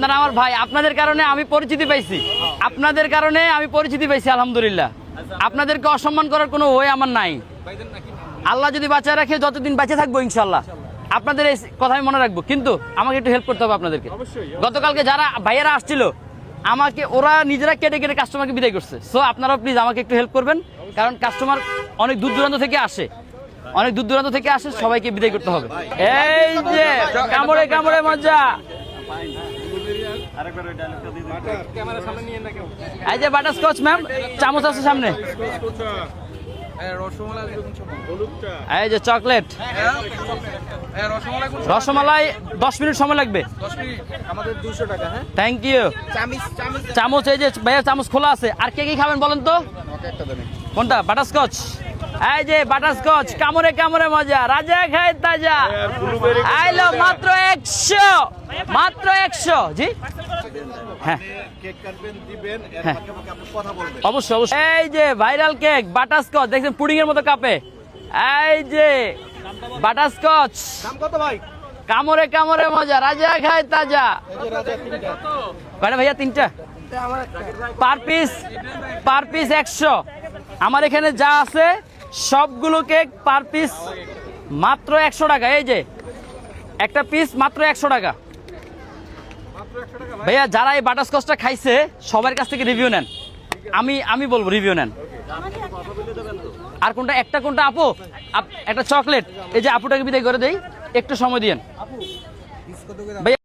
আপনারা আমার ভাই আপনাদের কারণে আমি পরিচিতি পাইছি। আপনাদের কারণে আমি পরিচিতি পাইছি আলহামদুলিল্লাহ। আপনাদেরকে অসম্মান করার কোনো ওয়ে আমার নাই। আল্লাহ যদি বাঁচায় রাখে যতদিন বেঁচে থাকব ইনশাল্লাহ আপনাদের এই কথা আমি মনে রাখব। কিন্তু আমাকে একটু হেল্প করতে হবে আপনাদেরকে। গতকালকে যারা ভাইয়েরা আসছিল আমাকে ওরা নিজেরা কেটে কেটে কাস্টমারকে বিদায় করছে। সো আপনারা প্লিজ আমাকে একটু হেল্প করবেন। কারণ কাস্টমার অনেক দূর দূরান্ত থেকে আসে। অনেক দূর দূরান্ত থেকে আসে সবাইকে বিদায় করতে হবে। এই যে কামড়ে কামড়ে মজা। এই যে বাটার স্কচ ম্যাম চামচ আছে সামনে। এই যে চকলেট রসমালাই দশ মিনিট সময় লাগবে। আমাদের দুশো টাকা হ্যাঁ? থ্যাংক ইউ চামচ এই যে ভাইয়া চামচ খোলা আছে। আর কে কি খাবেন বলেন তো? কোনটা? বাটারস্কচ এই যে বাটারস্কচ কামড়ে কামড়ে মজা রাজা খায় তাজা। আইলো মাত্র একশো মাত্র একশো। জি? হ্যাঁ। হ্যাঁ। অবশ্যই অবশ্যই। এই যে ভাইরাল কেক বাটারস্কচ দেখছেন পুডিং এর মতো কাপে। এই যে বাটারস্কচ দাম কত ভাই? কামড়ে কামড়ে মজা রাজা খায় তাজা। কয়টা ভাইয়া তিনটা? পার পিস পার পিস একশো। আমার এখানে যা আছে সবগুলো কেক পার পিস মাত্র একশো টাকা এই যে একটা পিস মাত্র একশো টাকা। ভাইয়া যারা এই বাটারস্কচটা খাইছে সবার কাছ থেকে রিভিউ নেন। আমি আমি বলব রিভিউ নেন। আর কোনটা একটা কোনটা আপু? আপ- একটা চকলেট এই যে আপুটাকে বিদায় করে দেই একটু সময় দিয়েন। ভাইয়া